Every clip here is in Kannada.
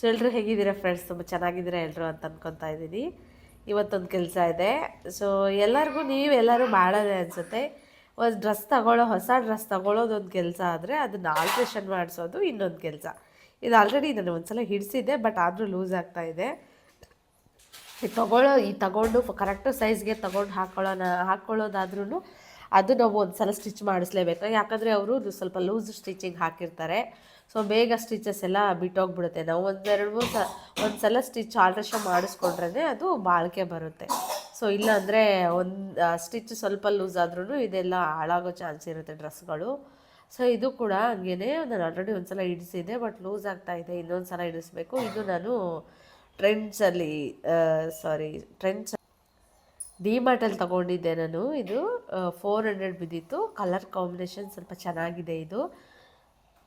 ಸೊ ಎಲ್ಲರೂ ಹೇಗಿದ್ದೀರಾ ಫ್ರೆಂಡ್ಸ್ ತುಂಬ ಚೆನ್ನಾಗಿದ್ದೀರಾ ಎಲ್ಲರೂ ಅಂತ ಅಂದ್ಕೊತಾ ಇದ್ದೀನಿ. ಇವತ್ತೊಂದು ಕೆಲಸ ಇದೆ. ಸೊ ಎಲ್ಲರಿಗೂ ನೀವು ಎಲ್ಲರೂ ಮಾಡೋದೇ ಅನಿಸುತ್ತೆ. ಒಂದು ಡ್ರೆಸ್ ತಗೊಳ್ಳೋ, ಹೊಸ ಡ್ರೆಸ್ ತಗೊಳ್ಳೋದೊಂದು ಕೆಲಸ ಆದರೆ ಅದನ್ನು ಆಲ್ಟ್ರೇಷನ್ ಮಾಡಿಸೋದು ಇನ್ನೊಂದು ಕೆಲಸ. ಇದು ಆಲ್ರೆಡಿ ನಾನು ಒಂದ್ಸಲ ಹಿಡಿಸಿದ್ದೆ ಬಟ್ ಆದರೂ ಲೂಸ್ ಆಗ್ತಾ ಇದೆ. ಈ ತಗೊಳ್ಳೋ, ಈ ತಗೊಂಡು ಕರೆಕ್ಟ್ ಸೈಜ್ಗೆ ತಗೊಂಡು ಹಾಕೊಳ್ಳೋಣ ಹಾಕ್ಕೊಳ್ಳೋದಾದ್ರೂ ಅದು ನಾವು ಒಂದು ಸಲ ಸ್ಟಿಚ್ ಮಾಡಿಸ್ಲೇಬೇಕು. ಯಾಕಂದರೆ ಅವರು ಸ್ವಲ್ಪ ಲೂಸ್ ಸ್ಟಿಚಿಂಗ್ ಹಾಕಿರ್ತಾರೆ. ಸೊ ಬೇಗ ಸ್ಟಿಚಸ್ ಎಲ್ಲ ಬಿಟ್ಟೋಗ್ಬಿಡುತ್ತೆ. ನಾವು ಒಂದೆರಡು ಮೂರು ಸ ಒಂದು ಸಲ ಸ್ಟಿಚ್ ಆಲ್ಟ್ರೇಷನ್ ಮಾಡಿಸ್ಕೊಂಡ್ರೆ ಅದು ಬಾಳಿಕೆ ಬರುತ್ತೆ. ಸೊ ಇಲ್ಲಾಂದರೆ ಒಂದು ಸ್ಟಿಚ್ ಸ್ವಲ್ಪ ಲೂಸ್ ಆದ್ರೂ ಇದೆಲ್ಲ ಹಾಳಾಗೋ ಚಾನ್ಸ್ ಇರುತ್ತೆ ಡ್ರೆಸ್ಗಳು ಸೊ ಇದು ಕೂಡ ಹಂಗೇನೆ ನಾನು ಆಲ್ರೆಡಿ ಒಂದು ಸಲ ಹಿಡಿಸಿದ್ದೆ ಬಟ್ ಲೂಸ್ ಆಗ್ತಾ ಇದೆ. ಇನ್ನೊಂದು ಸಲ ಹಿಡಿಸ್ಬೇಕು ಇದು ನಾನು ಟ್ರೆಂಡ್ಸಲ್ಲಿ ಸಾರಿ ಟ್ರೆಂಡ್ಸ್ ಡಿಮಾರ್ಟಲ್ಲಿ ತೊಗೊಂಡಿದ್ದೆ ನಾನು. ಇದು ಫೋರ್ ಹಂಡ್ರೆಡ್ ಬಿದ್ದಿತ್ತು. ಕಲರ್ ಕಾಂಬಿನೇಷನ್ ಸ್ವಲ್ಪ ಚೆನ್ನಾಗಿದೆ ಇದು.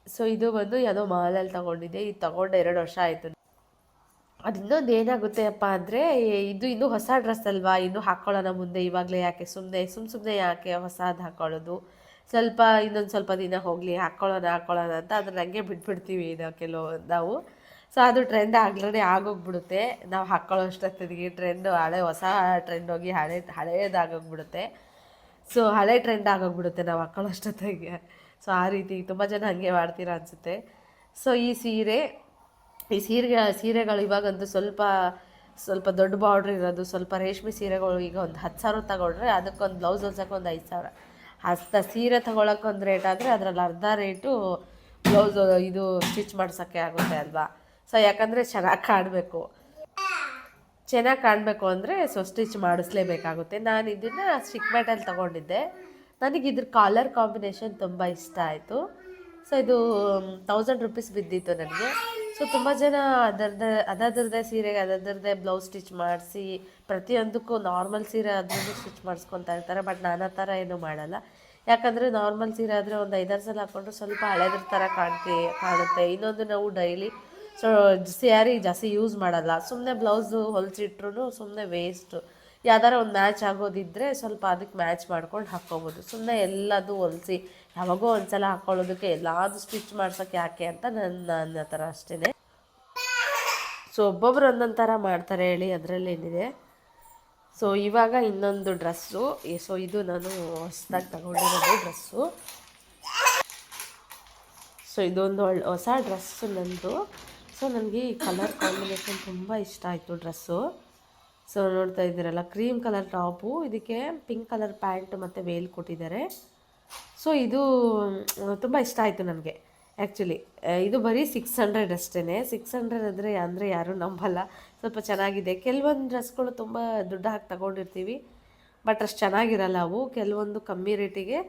ಸೊ ಇದು ಬಂದು ಯಾವುದೋ ಮಾಲಲ್ಲಿ ತೊಗೊಂಡಿದ್ದೆ. ಇದು ತೊಗೊಂಡು ಎರಡು ವರ್ಷ ಆಯಿತು. ಅದು ಇನ್ನೊಂದು ಏನಾಗುತ್ತೆ ಅಪ್ಪ ಅಂದರೆ, ಇದು ಇನ್ನೂ ಹೊಸ ಡ್ರೆಸ್ ಅಲ್ವಾ? ಇನ್ನೂ ಹಾಕ್ಕೊಳ್ಳೋಣ ಮುಂದೆ ಇವಾಗಲೇ ಯಾಕೆ? ಸುಮ್ಮನೆ ಸುಮ್ಮ ಸುಮ್ಮನೆ ಯಾಕೆ ಹೊಸದು ಹಾಕ್ಕೊಳ್ಳೋದು ಸ್ವಲ್ಪ ಇನ್ನೊಂದು ಸ್ವಲ್ಪ ದಿನ ಹೋಗಲಿ ಹಾಕ್ಕೊಳ್ಳೋಣ ಹಾಕ್ಕೊಳ್ಳೋಣ ಅಂತ ಅದನ್ನ ಹಂಗೆ ಬಿಟ್ಬಿಡ್ತೀವಿ ಇದು ಕೆಲವು, ನಾವು. ಸೊ ಅದು ಟ್ರೆಂಡ್ ಆಗ್ಲೇ ಆಗೋಗ್ಬಿಡುತ್ತೆ. ನಾವು ಹಾಕ್ಕೊಳ್ಳೋ ಅಷ್ಟೊತ್ತಿಗೆ ಟ್ರೆಂಡು ಹಳೆ ಹೊಸ ಟ್ರೆಂಡ್ ಹೋಗಿ ಹಳೆ ಹಳೆಯದಾಗೋಗ್ಬಿಡುತ್ತೆ ಸೊ ಹಳೆ ಟ್ರೆಂಡ್ ಆಗೋಗ್ಬಿಡುತ್ತೆ ನಾವು ಹಾಕ್ಕೊಳ್ಳೋ ಅಷ್ಟೊತ್ತಿಗೆ. ಸೊ ಆ ರೀತಿ ತುಂಬ ಜನ ಹಾಗೆ ಮಾಡ್ತೀರಾ ಅನಿಸುತ್ತೆ. ಸೊ ಈ ಸೀರೆ, ಈ ಸೀರೆಗೆ, ಸೀರೆಗಳು ಇವಾಗಂತೂ ಸ್ವಲ್ಪ ಸ್ವಲ್ಪ ದೊಡ್ಡ ಬಾರ್ಡ್ರ್ ಇರೋದು. ಸ್ವಲ್ಪ ರೇಷ್ಮೆ ಸೀರೆಗಳು ಈಗ ಒಂದು ಹತ್ತು ಸಾವಿರ ತಗೊಂಡ್ರೆ ಅದಕ್ಕೊಂದು ಬ್ಲೌಸ್ ಹೊಲ್ಸೋಕೆ ಒಂದು ಐದು ಸಾವಿರ. ಹಸ್ತ ಸೀರೆ ತಗೊಳಕ್ಕೆ ಒಂದು ರೇಟ್ ಆದರೆ ಅದರಲ್ಲಿ ಅರ್ಧ ರೇಟು ಬ್ಲೌಸ್ ಇದು ಸ್ಟಿಚ್ ಮಾಡ್ಸೋಕ್ಕೆ ಆಗುತ್ತೆ ಅಲ್ವಾ? ಸೊ ಯಾಕಂದರೆ ಚೆನ್ನಾಗಿ ಕಾಣಬೇಕು. ಚೆನ್ನಾಗಿ ಕಾಣಬೇಕು ಅಂದರೆ ಸೊ ಸ್ಟಿಚ್ ಮಾಡಿಸ್ಲೇಬೇಕಾಗುತ್ತೆ. ನಾನು ಇದನ್ನು ಸ್ಟಿಕ್ ಮ್ಯಾಟಲ್ಲಿ ತೊಗೊಂಡಿದ್ದೆ. ನನಗೆ ಇದ್ರ ಕಾಲರ್ ಕಾಂಬಿನೇಷನ್ ತುಂಬ ಇಷ್ಟ ಆಯಿತು. ಸೊ ಇದು ತೌಸಂಡ್ ರುಪೀಸ್ ಬಿದ್ದಿತ್ತು ನನಗೆ. ಸೊ ತುಂಬ ಜನ ಅದರದ್ದೇ ಅದರದ್ದೇ ಸೀರೆಗೆ ಅದರದ್ದೇ ಬ್ಲೌಸ್ ಸ್ಟಿಚ್ ಮಾಡಿಸಿ, ಪ್ರತಿಯೊಂದಕ್ಕೂ ನಾರ್ಮಲ್ ಸೀರೆ ಆದ್ರೂ ಸ್ಟಿಚ್ ಮಾಡಿಸ್ಕೊತಾ ಇರ್ತಾರೆ. ಬಟ್ ನಾನು ಆ ಥರ ಏನೂ ಮಾಡಲ್ಲ. ಯಾಕಂದರೆ ನಾರ್ಮಲ್ ಸೀರೆ ಆದರೆ ಒಂದು ಐದಾರು ಸಲ ಹಾಕ್ಕೊಂಡ್ರೆ ಸ್ವಲ್ಪ ಹಳೆದ್ರ ಥರ ಕಾಣ್ತೀವಿ ಕಾಣುತ್ತೆ. ಇನ್ನೊಂದು ನಾವು ಡೈಲಿ ಸೊ ಸ್ಯಾರಿ ಜಾಸ್ತಿ ಯೂಸ್ ಮಾಡಲ್ಲ. ಸುಮ್ಮನೆ ಬ್ಲೌಸು ಹೊಲಿಸಿಟ್ರು ಸುಮ್ಮನೆ ವೇಸ್ಟು ಯಾವ್ದಾರ ಒಂದು ಮ್ಯಾಚ್ ಆಗೋದಿದ್ದರೆ ಸ್ವಲ್ಪ ಅದಕ್ಕೆ ಮ್ಯಾಚ್ ಮಾಡ್ಕೊಂಡು ಹಾಕ್ಕೊಬೋದು. ಸುಮ್ಮನೆ ಎಲ್ಲದು ಹೊಲಿಸಿ. ಯಾವಾಗೋ ಒಂದು ಸಲ ಹಾಕ್ಕೊಳ್ಳೋದಕ್ಕೆ ಎಲ್ಲಾದು ಸ್ಟಿಚ್ ಮಾಡ್ಸೋಕ್ಕೆ ಯಾಕೆ ಅಂತ ನನ್ನ ನನ್ನ ಥರ ಅಷ್ಟೇ ಸೊ ಒಬ್ಬೊಬ್ರು ಒಂದೊಂದು ಥರ ಮಾಡ್ತಾರೆ ಹೇಳಿ ಅದರಲ್ಲೇನಿದೆ ಸೊ ಇವಾಗ ಇನ್ನೊಂದು ಡ್ರೆಸ್ಸು ಸೊ ಇದು ನಾನು ಹೊಸ್ದಾಗಿ ತಗೊಂಡಿರೋದು ಡ್ರೆಸ್ಸು ಸೊ ಇದೊಂದು ಒಳ್ಳೆ ಹೊಸ ಡ್ರೆಸ್ಸು ನಂದು. ಸೊ ನನಗೆ ಈ ಕಲರ್ ಕಾಂಬಿನೇಷನ್ ತುಂಬ ಇಷ್ಟ ಆಯಿತು ಡ್ರೆಸ್ಸು ಸೊ ನೋಡ್ತಾ ಇದ್ದೀರಲ್ಲ ಕ್ರೀಮ್ ಕಲರ್ ಟಾಪು ಇದಕ್ಕೆ ಪಿಂಕ್ ಕಲರ್ ಪ್ಯಾಂಟ್ ಮತ್ತು ವೇಲ್ ಕೊಟ್ಟಿದ್ದಾರೆ. ಸೊ ಇದು ತುಂಬ ಇಷ್ಟ ಆಯಿತು ನನಗೆ ಆ್ಯಕ್ಚುಲಿ ಇದು ಬರೀ ಸಿಕ್ಸ್ ಹಂಡ್ರೆಡ್ ಅಷ್ಟೇ ಸಿಕ್ಸ್ ಹಂಡ್ರೆಡ್ ಅಂದರೆ ಅಂದರೆ ಯಾರೂ ನಂಬಲ್ಲ. ಸ್ವಲ್ಪ ಚೆನ್ನಾಗಿದೆ. ಕೆಲವೊಂದು ಡ್ರೆಸ್ಗಳು ತುಂಬ ದುಡ್ಡು ಹಾಕಿ ತಗೊಂಡಿರ್ತೀವಿ ಬಟ್ ಅಷ್ಟು ಚೆನ್ನಾಗಿರಲ್ಲ ಅವು. ಕೆಲವೊಂದು ಕಮ್ಮಿ ರೇಟಿಗೆ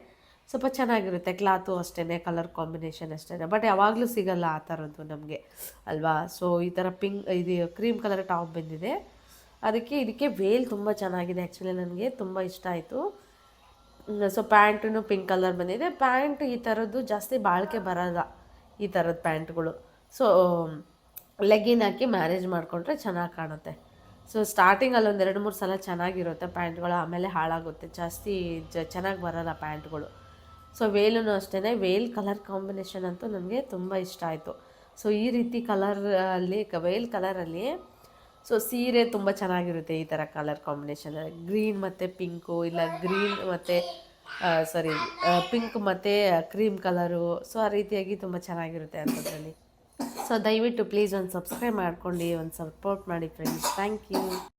ಸ್ವಲ್ಪ ಚೆನ್ನಾಗಿರುತ್ತೆ ಕ್ಲಾತು ಅಷ್ಟೇ ಕಲರ್ ಕಾಂಬಿನೇಷನ್ ಅಷ್ಟೇ ಬಟ್ ಯಾವಾಗಲೂ ಸಿಗಲ್ಲ ಆ ಥರದ್ದು ನಮಗೆ, ಅಲ್ವಾ? ಸೊ ಈ ಥರ ಪಿಂಕ್, ಇದು ಕ್ರೀಮ್ ಕಲರ್ ಟಾಪ್ ಬಂದಿದೆ. ಅದಕ್ಕೆ ಇದಕ್ಕೆ ವೇಲ್ ತುಂಬ ಚೆನ್ನಾಗಿದೆ. ಆ್ಯಕ್ಚುಲಿ ನನಗೆ ತುಂಬ ಇಷ್ಟ ಆಯಿತು. ಸೊ ಪ್ಯಾಂಟೂ ಪಿಂಕ್ ಕಲರ್ ಬಂದಿದೆ. ಪ್ಯಾಂಟ್ ಈ ಥರದ್ದು ಜಾಸ್ತಿ ಬಾಳಿಕೆ ಬರಲ್ಲ ಈ ಥರದ ಪ್ಯಾಂಟ್ಗಳು. ಸೊ ಲೆಗ್ಗಿನ್ ಹಾಕಿ ಮ್ಯಾರೇಜ್ ಮಾಡಿಕೊಂಡ್ರೆ ಚೆನ್ನಾಗಿ ಕಾಣುತ್ತೆ. ಸೊ ಸ್ಟಾರ್ಟಿಂಗಲ್ಲಿ ಒಂದು ಎರಡು ಮೂರು ಸಲ ಚೆನ್ನಾಗಿರುತ್ತೆ ಪ್ಯಾಂಟ್ಗಳು, ಆಮೇಲೆ ಹಾಳಾಗುತ್ತೆ. ಜಾಸ್ತಿ ಚೆನ್ನಾಗಿ ಬರಲ್ಲ ಪ್ಯಾಂಟ್ಗಳು. ಸೊ ವೇಲೂ ಅಷ್ಟೇ ವೇಲ್ ಕಲರ್ ಕಾಂಬಿನೇಷನ್ ಅಂತೂ ನನಗೆ ತುಂಬ ಇಷ್ಟ ಆಯಿತು. ಸೊ ಈ ರೀತಿ ಕಲರ್ ಅಲ್ಲಿ ವೇಲ್ ಕಲರಲ್ಲಿ ಸೊ ಸೀರೆ ತುಂಬ ಚೆನ್ನಾಗಿರುತ್ತೆ ಈ ಥರ ಕಲರ್ ಕಾಂಬಿನೇಷನ್ ಗ್ರೀನ್ ಮತ್ತು ಪಿಂಕು, ಇಲ್ಲ ಗ್ರೀನ್ ಮತ್ತು ಸಾರಿ ಪಿಂಕ್ ಮತ್ತು ಕ್ರೀಮ್ ಕಲರು, ಸೊ ಆ ರೀತಿಯಾಗಿ ತುಂಬ ಚೆನ್ನಾಗಿರುತ್ತೆ ಅಂಥದ್ರಲ್ಲಿ. ಸೊ ದಯವಿಟ್ಟು ಪ್ಲೀಸ್ ಒಂದು ಸಬ್ಸ್ಕ್ರೈಬ್ ಮಾಡ್ಕೊಂಡು, ಒಂದು ಸಪೋರ್ಟ್ ಮಾಡಿ ಫ್ರೆಂಡ್ಸ್ ಥ್ಯಾಂಕ್ ಯು